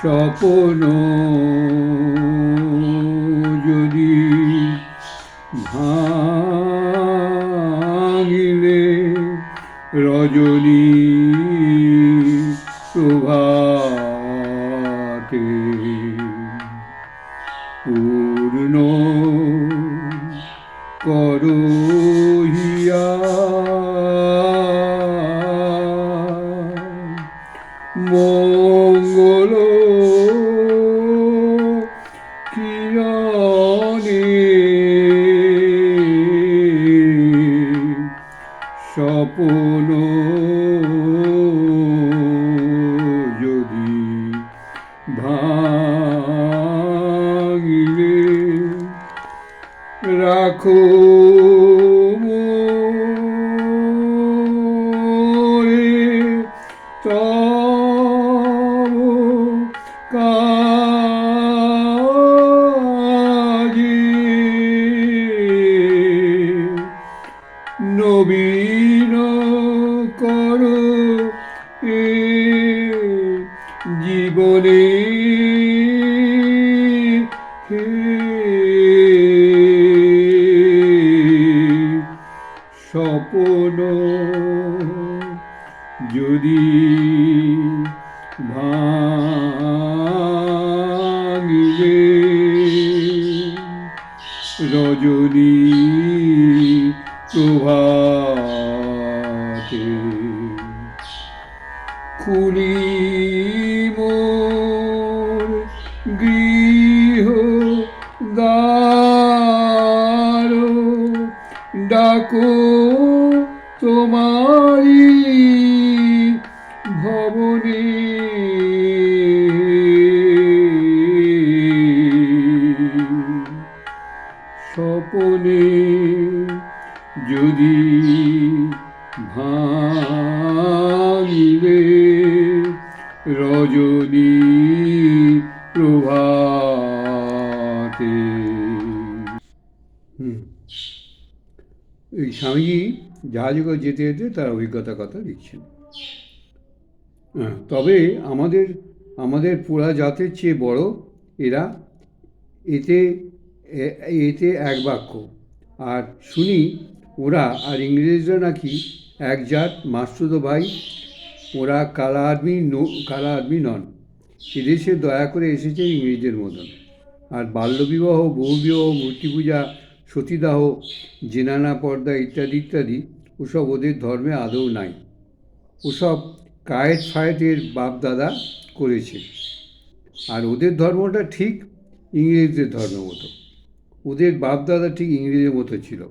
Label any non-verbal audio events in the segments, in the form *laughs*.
স্বপন ভাঙিলে রাখো নবীন এ জীবনে ভাঙিলে রজনী প্রভাতে খুলি মোর গৃহ দ্বার ডাকো তোমারি এই স্বামীজি জাহাজে যেতে যেতে তার অভিজ্ঞতার কথা লিখছেন। হ্যাঁ, তবে আমাদের আমাদের পোড়া জাতের চেয়ে বড় এরা এতে এতে এক বাক্য। আর শুনি ওরা আর ইংরেজরা নাকি এক জাত মাসুদ ভাই ওরা কালা আদমি নো কালা আদমি নন। এদেশে দয়া করে এসেছে ইংরেজদের মতন আর বাল্যবিবাহ, বহুবিবাহ মূর্তি পূজা সতীদাহ, জেনানা পর্দা ইত্যাদি ইত্যাদি ওসব ওদের ধর্মে আদৌ নাই। ওসব কায়েত ফায়েতের বাপ দাদা করেছে। আর ওদের ধর্মটা ঠিক ইংরেজদের ধর্ম মতো। ওদের বাপ দাদা ঠিক ইংরেজের মতো ছিল।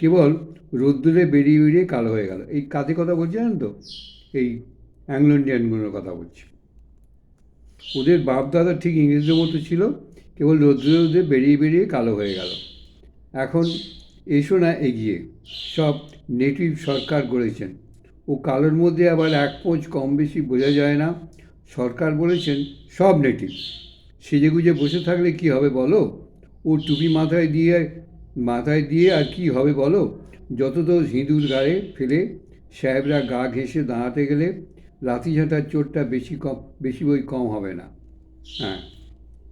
কেবল রোদ্দুরে বেরিয়ে বেরিয়ে কালো হয়ে গেল। এই কাতে কথা বলছি জানেন তো? এই অ্যাংলো ইন্ডিয়ানগুলোর কথা বলছি। ওদের বাপ দাদা ঠিক ইংরেজদের মতো ছিল। কেবল রোদ্দুরে রোদে বেরিয়ে বেরিয়ে কালো হয়ে গেল। এখন এসো না এগিয়ে। সব নেটিভ সরকার গড়েছেন ও কালোর মধ্যে আবার এক পোঁচ কম বেশি বোঝা যায় না। সরকার বলেছেন, সব নেটিভ। সেজেগুজে বসে থাকলে কি হবে বলো? ও টুপি মাথায় দিয়ে মাথায় দিয়ে আর কি হবে বলো? যত তো হিঁদুর গায়ে ফেলে, সাহেবরা গা ঘেঁষে দাঁড়াতে গেলে লাঠিঝাঁটার চোটটা বেশি কম, বেশি বই কম হবে না। হ্যাঁ।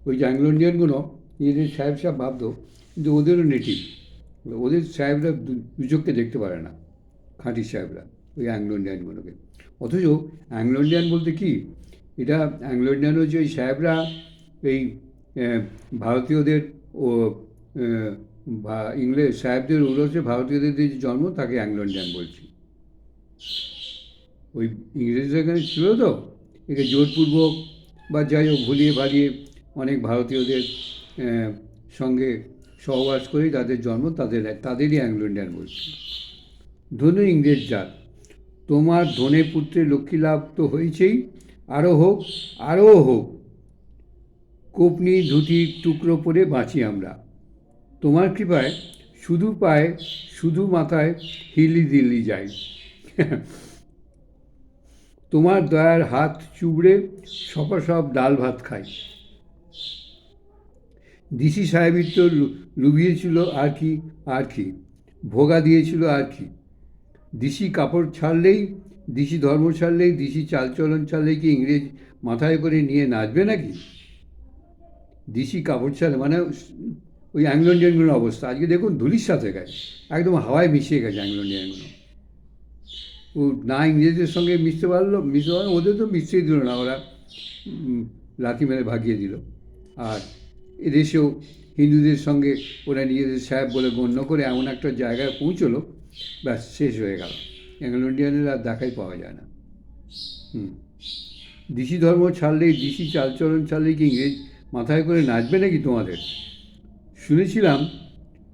ওই যে অ্যাংলো ইন্ডিয়ানগুলো নিজেদের সাহেব সাহেব ভাবতো, কিন্তু ওদেরও নেটিভ ওদের সাহেবরা দু- দু দেখতে পারে না, খাঁটি সাহেবরা, ওই অ্যাংলো ইন্ডিয়ানগুলোকে। অথচ অ্যাংলো ইন্ডিয়ান বলতে কি? এটা অ্যাংলো ইন্ডিয়ান হচ্ছে ওই সাহেবরা এই ভারতীয়দের ও ইংরেজ সাহেবদের উরসে ভারতীয়দের যে জন্ম, তাকে অ্যাংলো ইন্ডিয়ান বলছি। ওই ইংরেজরা এখানে ছিল তো, একে জোরপূর্বক বা যাই হোক ভুলিয়ে ভালিয়ে অনেক ভারতীয়দের সঙ্গে সহবাস করেই তাদের জন্ম, তাদের তাদেরই অ্যাংলো ইন্ডিয়ান বলছি। ধনু ইংরেজ জাত। তোমার ধনে পুত্রে লক্ষ্মী লাভ তো হয়েছেই। আরও হোক আরও হোক। কোপনি ধুতির টুকরো পরে বাঁচি আমরা। তোমার কৃপায় শুধু পায়ে, শুধু মাথায় হিলি দিল্লি যাই। তোমার দয়ার হাত চুবড়ে সপা সব ডাল ভাত খাই। ডিসি সাহেবের তো লু- লুভিয়েছিল আর কি আর কি। ভোগা দিয়েছিল আর কি। দিশি কাপড় ছাড়লেই দিশি ধর্ম ছাড়লেই দিশি চালচলন ছাড়লেই কি ইংরেজ মাথায় করে নিয়ে নাচবে নাকি? দিশি কাপড় ছাড়ে মানে ওই অ্যাংলো ইন্ডিয়ানগুলোর অবস্থা। আজকে দেখুন ধুলির সাথে গেছে। একদম হাওয়ায় মিশিয়ে গেছে অ্যাংলো ইন্ডিয়ানগুলো ও না ইংরেজদের সঙ্গে মিশতে পারল মিশতে পারল, ওদের তো মিশতেই দিল না, ওরা লাথি মেরে ভাগিয়ে দিল। আর এদেশেও হিন্দুদের সঙ্গে ওরা নিজেদের সাহেব বলে গণ্য করে এমন একটা জায়গায় পৌঁছলো, ব্যাস শেষ হয়ে গেল। অ্যাংলো ইন্ডিয়ানের আর দেখাই পাওয়া যায় না। হুম। দিশি ধর্ম ছাড়লেই দিশি চালচলন ছাড়লেই কি ইংরেজ মাথায় করে নাচবে নাকি তোমাদের? শুনেছিলাম,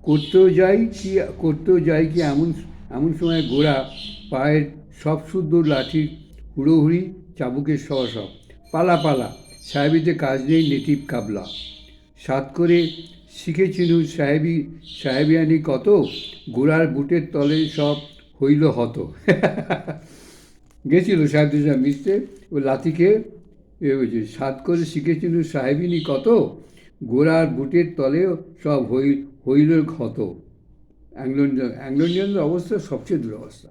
করতেও যাই কি, করতেও যাই কি এমন এমন সময় গোড়া পায়ের সব শুদ্ধ লাঠির হুড়োহুড়ি চাবুকের সহ সব, পালা পালা সাহেবিতে কাজ নেই নেটিভ কাবলা। সাত করে শিখেছিল সাহেবি, সাহেবিয়ানি কত? গোড়ার বুটের তলে সব হইল হত। গেছিল সাহেবদের সঙ্গে মিশতে। ও লাথিকে, এ হয়েছে সাত করে শিখেছিল সাহেবিনী কত? গোড়ার বুটের তলেও সব হই, হইল ক্ষত অ্যাংলো অ্যাংলো ইন্ডিয়ানদের অবস্থা সবচেয়ে দুরবস্থা।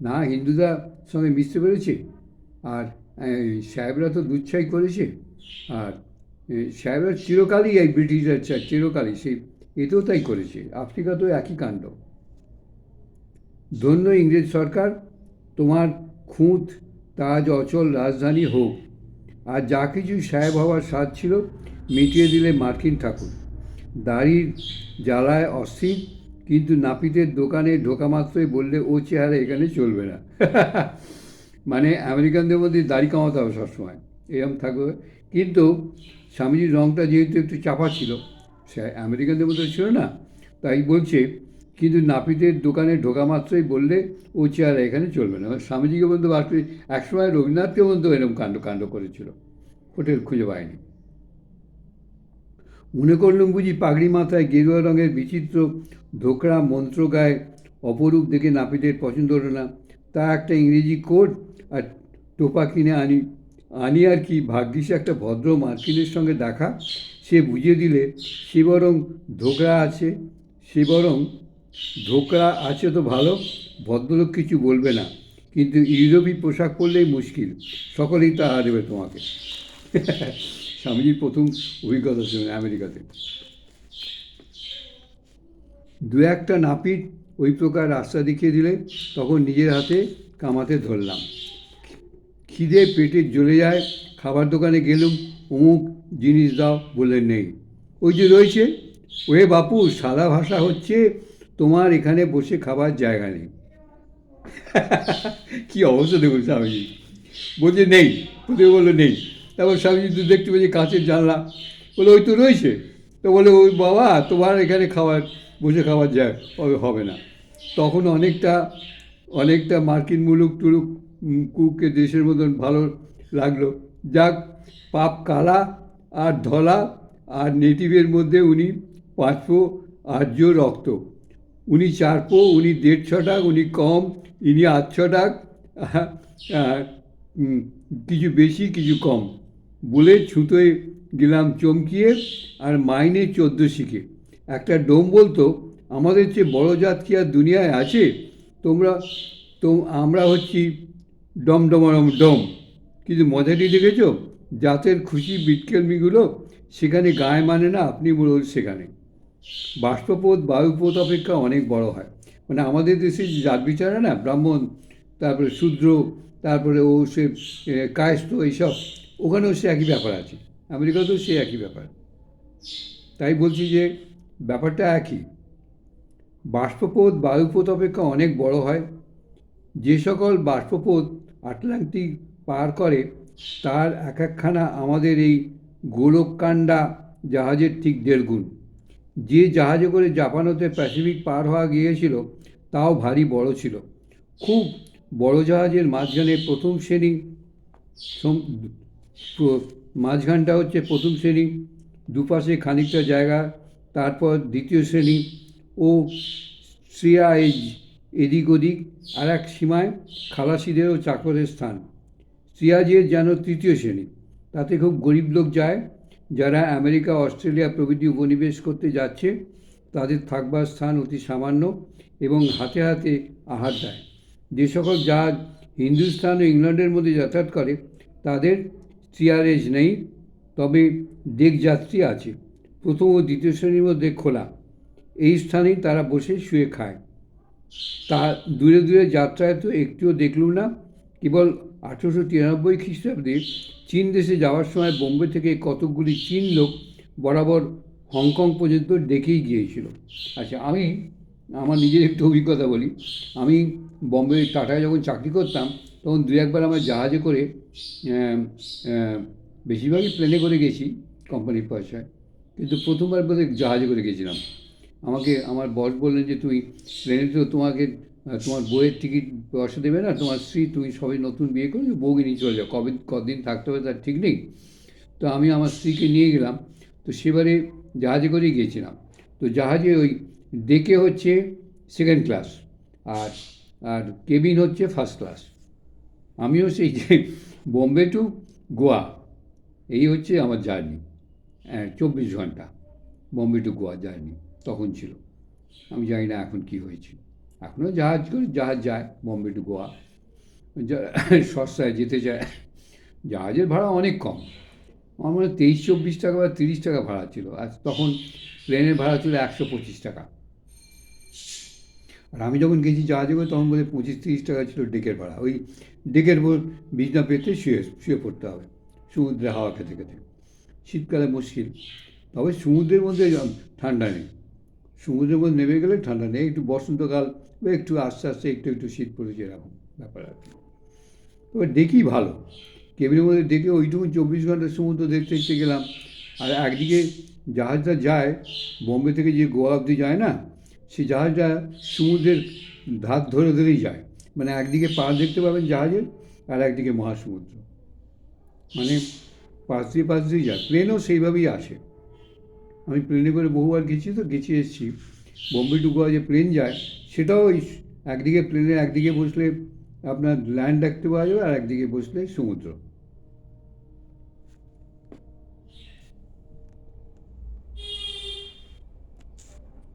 না, হিন্দুরা সঙ্গে মিশতে পেরেছে? আর সাহেবরা তো দুচ্ছাই করেছে। আর সাহেবরা চিরকালই এই ব্রিটিশরা চিরকালই সেই এতেও তাই করেছে। আফ্রিকাতেও একই কাণ্ড। ধন্য ইংরেজ সরকার, তোমার খুঁত তাজ অচল রাজধানী হোক। আর যা কিছু সাহেব হওয়ার স্বাদ ছিল, মিটিয়ে দিলে মার্কিন ঠাকুর। দাড়ির জ্বালায় অস্থির, কিন্তু নাপিতের দোকানে ঢোকা মাত্রই বললে, ও চেহারা এখানে চলবে না। *laughs* মানে আমেরিকানদের মধ্যে দাড়ি কামাতে হবে সবসময়। এরকম থাকবে। কিন্তু স্বামীজির রঙটা যেহেতু একটু চাপা ছিল, সে আমেরিকানদের মধ্যে ছিল না, তাই বলছে, কিন্তু নাপিতের দোকানে ঢোকা মাত্রই বললে ও চেহারা এখানে চলবে না। স্বামীজিকে বলতে বাকি একসময় রবীন্দ্রনাথকে বলতে এরকম কাণ্ড কাণ্ড করেছিল, হোটেল খুঁজে পায়নি। মনে করলুম বুঝি পাগড়ি মাথায় গেরুয়া রঙের বিচিত্র ধোকরা মন্ত্র গায়ে অপরূপ দেখে নাপিতের পছন্দ হলো না। তা একটা ইংরেজি কোড আর টোপা কিনে আনি আনি আর কি, ভাগ্যিস একটা ভদ্র মার্কিনের সঙ্গে দেখা, সে বুঝিয়ে দিলে, সে বরং ধোকরা আছে, সে বরং ধোকরা আছে তো ভালো, ভদ্রলোক কিছু বলবে না, কিন্তু ইউরোপী পোশাক পরলেই মুশকিল, সকলেই তাহা দেবে তোমাকে। *laughs* স্বামীজির প্রথম অভিজ্ঞতা ছিল আমেরিকাতে। দু একটা নাপিত ওই প্রকার রাস্তা দেখিয়ে দিলে, তখন নিজের হাতে কামাতে ধরলাম। খিদে পেটে জ্বলে যায়, খাবার দোকানে গেলুম, অমুক জিনিস দাও বলে নেই। ওই যে রয়েছে ওয়ে বাপু, সাদা ভাষা হচ্ছে, তোমার এখানে বসে খাবার জায়গা নেই। *laughs* কি অবস্থা দেখুন স্বামীজি। বলছে, নেই। প্রথমে বলল, নেই। তারপর স্বামীজি তো দেখতে পেয়েছে কাঁচের জানলা। বলে, ওই তো রয়েছে। তো বলে, ওই বাবা, তোমার এখানে খাবার, বসে খাবার যায় হবে না। তখন অনেকটা অনেকটা মার্কিন মুলুক টুলুক কুককে দেশের মতন ভালো লাগল। যাক পাপ কালা আর ধলা আর নেটিভের মধ্যে উনি পাঁচপো আর্য রক্ত। উনি চার পো উনি দেড় ছটাক উনি কম ইনি আট আহ, কিছু বেশি কিছু কম। বলে ছুতোয় গেলাম চমকিয়ে আর মাইনে চোদ্দ শিখে একটা ডোম বলতো আমাদের চেয়ে বড় জাত কি আর দুনিয়ায় আছে? তোমরা তো আমরা হচ্ছি ডমডমারম ডম। কিন্তু মজাটি দেখেছ? জাতের খুশি বিটকেলমিগুলো সেখানে গায়ে মানে না আপনি বলুন সেখানে। বাষ্পপথ বায়ুপথ অপেক্ষা অনেক বড় হয়। মানে আমাদের দেশে যে জাত বিচারে না ব্রাহ্মণ তারপরে শূদ্র তারপরে ও সে এ, কায়স্থ এইসব ওখানেও সে একই ব্যাপার আছে। আমেরিকাতেও সে একই ব্যাপার। তাই বলছি যে ব্যাপারটা একই। বাষ্পপথ বায়ুপথ অপেক্ষা অনেক বড় হয়। যে সকল বাষ্পপথ আটলান্টিক পার করে, তার এক একখানা আমাদের এই গোলককাণ্ডা জাহাজের ঠিক দেড় গুণ। যে জাহাজে করে জাপান হতে প্যাসিফিক পার হওয়া গিয়েছিল, তাও ভারী বড় ছিল। খুব বড় জাহাজের মাঝখানে প্রথম শ্রেণি মাঝখানটা হচ্ছে প্রথম শ্রেণি, দুপাশে খানিকটা জায়গা, তারপর দ্বিতীয় শ্রেণি ও শ্রিয়া এজ এদিক ওদিক আর এক সীমায় খালাসিদের ও চাকরের স্থান। সিয়াজের যেন তৃতীয় শ্রেণি। তাতে খুব গরিব লোক যায়, যারা আমেরিকা, অস্ট্রেলিয়া প্রভৃতি উপনিবেশ করতে যাচ্ছে, তাদের থাকবার স্থান অতি সামান্য এবং হাতে হাতে আহার দেয়। যে সকল জাহাজ হিন্দুস্তান ও ইংল্যান্ডের মধ্যে যাতায়াত করে, তাদের সিআরএস নেই, তবে ডেক যাত্রী আছে। প্রথম ও দ্বিতীয় শ্রেণির মধ্যে খোলা। এই স্থানেই তারা বসে শুয়ে খায়। তা দূরে দূরে যাত্রায় তো একটিও দেখলুম না। কেবল আঠেরোশো তিরানব্বই খ্রিস্টাব্দে চীন দেশে যাওয়ার সময় বোম্বে থেকে কতকগুলি চীন লোক বরাবর হংকং পর্যন্ত ডেকেই গিয়েছিল। আচ্ছা আমি, আমার নিজের একটু অভিজ্ঞতা বলি। আমি বম্বে টাটায় যখন চাকরি করতাম, তখন দু একবার আমার জাহাজে করে বেশিরভাগই প্লেনে করে গেছি কোম্পানির পয়সায়। কিন্তু প্রথমবার বোধহয় জাহাজে করে গেছিলাম। আমাকে, আমার বস বললেন যে তুমি প্লেনে তো তোমাকে তোমার বইয়ের টিকিট পয়সা দেবে না, তোমার স্ত্রী, তুমি সবাই নতুন বিয়ে করে বউকে নিয়ে চলে যাও। কবে কদিন থাকতে হবে তার ঠিক নেই। তো আমি আমার স্ত্রীকে নিয়ে গেলাম। তো সেবারে জাহাজে করেই গিয়েছিলাম। তো জাহাজে ওই ডেকে হচ্ছে সেকেন্ড ক্লাস আর আর কেবিন হচ্ছে ফার্স্ট ক্লাস আমিও সেই যে বোম্বে টু গোয়া, এই হচ্ছে আমার জার্নি চব্বিশ ঘণ্টা বোম্বে টু গোয়া জার্নি। তখন ছিল। আমি জানি না এখন কি হয়েছে। এখনও জাহাজ করে, জাহাজ যায়, বোম্বে টু গোয়া। সস্তায় যেতে চায়। জাহাজের ভাড়া অনেক কম। আমার মনে হয় তেইশ, চব্বিশ টাকা বা তিরিশ টাকা ভাড়া ছিল। আর তখন প্লেনের ভাড়া ছিল একশো পঁচিশ টাকা। আর আমি যখন গেছি জাহাজে করে, তখন বলে পঁচিশ, তিরিশ টাকা ছিল ডেকের ভাড়া। ওই ডেকের উপর বিছনা পেতে শুয়ে শুয়ে পড়তে হবে। সমুদ্রে হাওয়া খেতে খেতে। শীতকালে মুশকিল। তবে সমুদ্রের মধ্যে ঠান্ডা নেই। সমুদ্রের মধ্যে নেমে গেলে ঠান্ডা নেই, একটু বসন্তকাল একটু আস্তে আস্তে একটু একটু শীত পড়েছে এরকম ব্যাপার আর কি। তবে দেখি ভালো। কেবিনের মধ্যে দেখে ওইটুকু চব্বিশ ঘণ্টা সমুদ্র দেখতে দেখতে গেলাম। আর একদিকে জাহাজটা যায়, বোম্বে থেকে যে গোয়া অবধি যায় না সেই জাহাজটা সমুদ্রের ধার ধরে ধরেই যায়। মানে একদিকে পাড় দেখতে পাবেন জাহাজের আর একদিকে মহাসমুদ্র। মানে পাশ দিয়ে পাশ দিয়ে যায়। প্লেনও সেইভাবেই আসে। আমি প্লেনে করে বহুবার গেছি তো গেছি এসেছি। বোম্বে টু গোয়া যে প্লেন যায়, সেটাও ওই একদিকে প্লেনের একদিকে বসলে আপনার ল্যান্ড দেখতে পাওয়া যাবে আর একদিকে বসলে সমুদ্র।